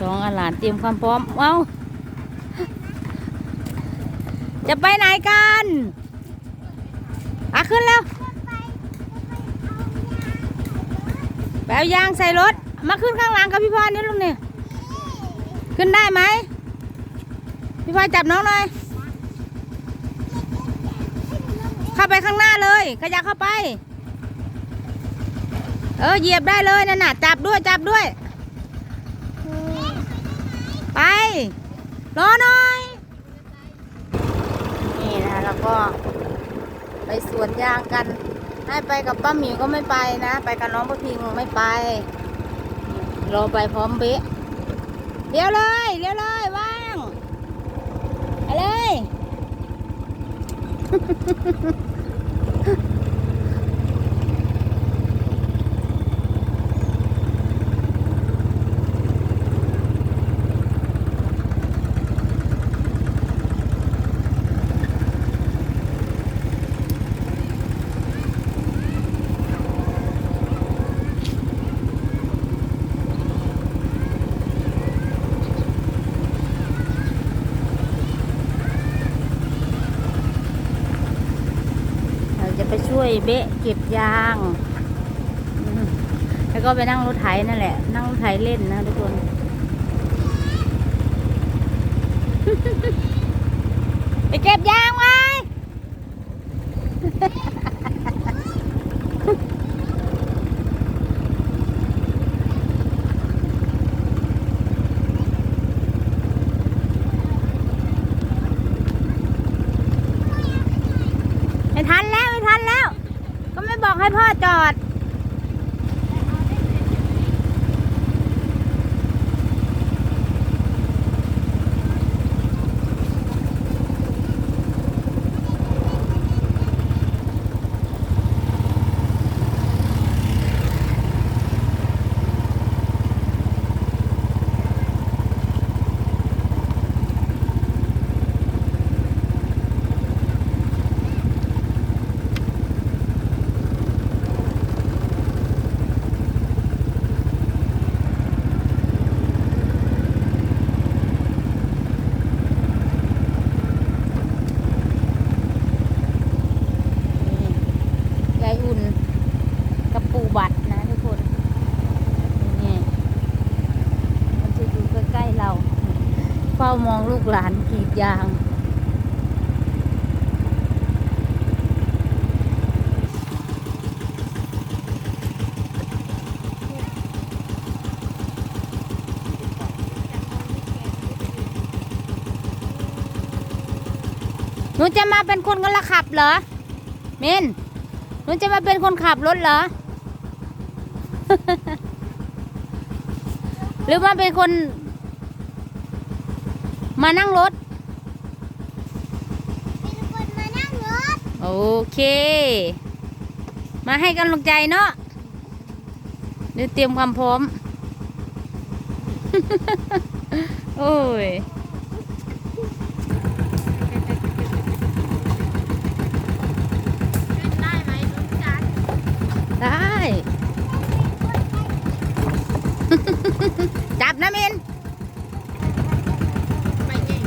สองอาหลานเตรียมความพร้อม เอ้า จะไปไหนกันอะขึ้นแล้วไปเอายางใส่รถ มาขึ้นข้างหลังกับพี่พรนี่ลุงเนี่ย ขึ้นได้ไหม พี่พรจับน้องหน่อย เข้าไปข้างหน้าเลย ขยับเข้าไป เออ เหยียบได้เลยนั่นน่ะ จับด้วย จับด้วย ไป รอหน่อย นี่นะแล้วก็ ไปสวนยางกัน ให้ไปกับป้าหมิวก็ไม่ไปนะ ไปกับน้องประพิงไม่ไป รอไปพร้อมเบ๊ะเลี้ยวเลยเลี้ยวเลยว่างไปเลยเร จะไปช่วยเบะเก็บยาง แล้วก็ไปนั่งรถไถนั่นแหละ นั่งรถไถเล่นนะทุกคนไปเก็บยางไว้ ไม่ทันแล้วไม่ทันแล้ว ก็ไม่บอก ให้พ่อจอด ยายอุ่นกับปูบัตรนะทุกคนนี่มันจะอยู่ใกล้ๆเรา เฝ้ามองลูกหลานกรีดยาง หนูจะมาเป็นคนกละขับเหรอ เมนหนูจะมาเป็นคนขับรถเหรอ หรือมาเป็นคน มานั่งรถ เป็นคนมานั่งรถ โอเค มาให้กำลังใจเนาะเดี๋ยวเตรียมความพร้อม โอ้ย ได้ไหมลุงจัน ได้ จับนะเมน ไปเก่ง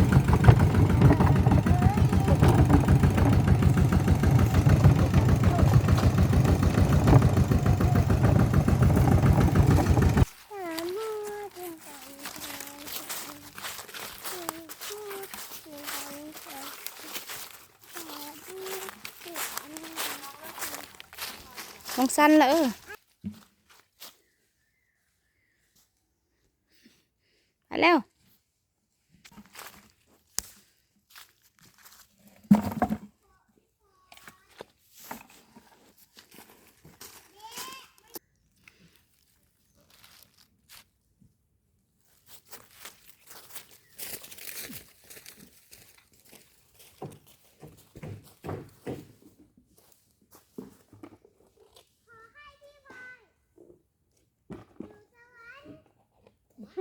มอง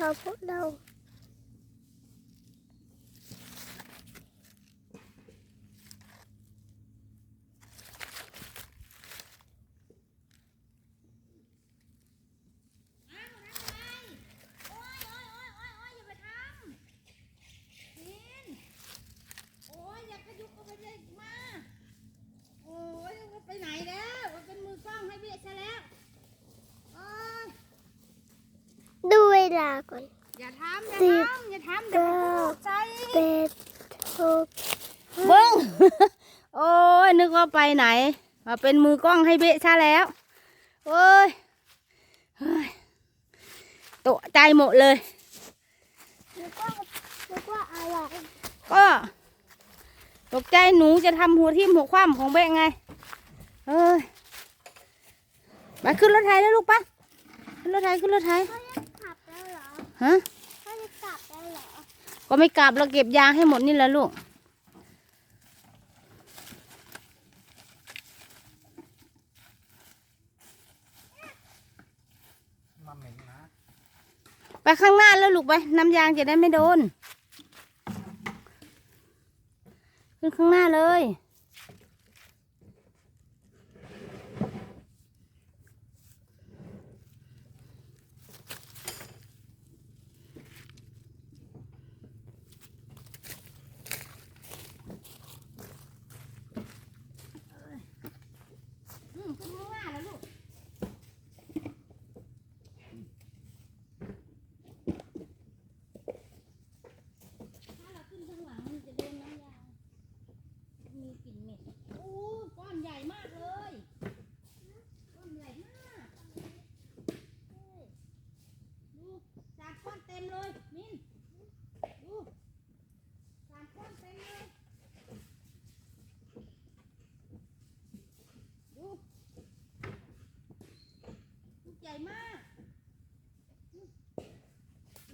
พาวกเราโอ้ยโอ้ยโอ้ยโอ้ยโอ้ยอย่าไปทำพินโอ้ยอย่ากระยุกกระเยกมาไปไหนแล้วว่าเป็นมือกล้องให้เบียซะแล้วโอ้ย ดูเว ลาก่อนอย่าทำอย่าสิบทำอย่าทำเดี๋ยวมันตกใจเป็ดหกเบิ้งโอ้ยนึกว่าไปไหน มาเป็นมือกล้องให้เบะซะแล้วโอ้ยเฮ้ยตกใจหมดเลยนึกว่านึกว่าอะไรก็ตกใจหนูจะทำหัวทิ่มหัวคว่ำของเบะไงเอ้ยไปขึ้นรถไถแล้วลูกปะขึ้นรถไถขึ้นรถไถ ฮะเขาจะกลับแล้วเหรอ ก็ไม่กลับเราเก็บยางให้หมดนี่แหละลูก มาเหม็นนะ ไปข้างหน้าแล้วลูกไป น้ำยางจะได้ไม่โดน ขึ้นข้างหน้าเลย อืมขึ้นข้างหน้าแล้วลูก ถ้าเราขึ้นข้างหลังมันจะโดนน้ำยาง มีกลิ่นเหม็นโอ้ก้อนใหญ่มากเลย ก้อนใหญ่มากเฮ้ยดูสามก้อนเต็มเลย มิน ดูสามก้อนเต็มเลย ดูลูกใหญ่มากอืม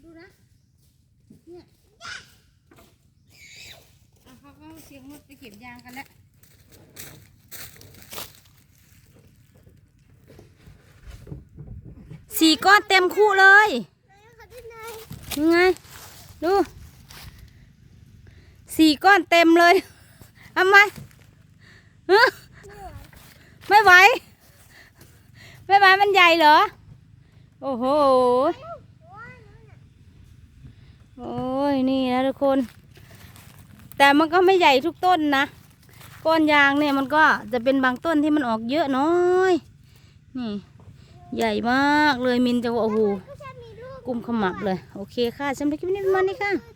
ดูนะ เนี่ย อะเขาก็เสี ยงรถไปเก็บยางกันแล้วสี่ก้อนเต็มคู่เลยยังไง ดูสี่ก้อนเต็มเลยทำไมฮะไม่ไหว ไม่ไหวมันใหญ่เหรอ โอ้โห โอ้ย นี่นะทุกคน แต่มันก็ไม่ใหญ่ทุกต้นนะก้อนยางเนี่ยมันก็จะเป็นบางต้นที่มันออกเยอะน้อย นี่ ใหญ่มากเลยมินจะว่าโอ้โหก็จะมีลูกกุมขมับเลย โอเคค่ะสำหรับคลิปนี้ประมาณนี้ค่ะคือ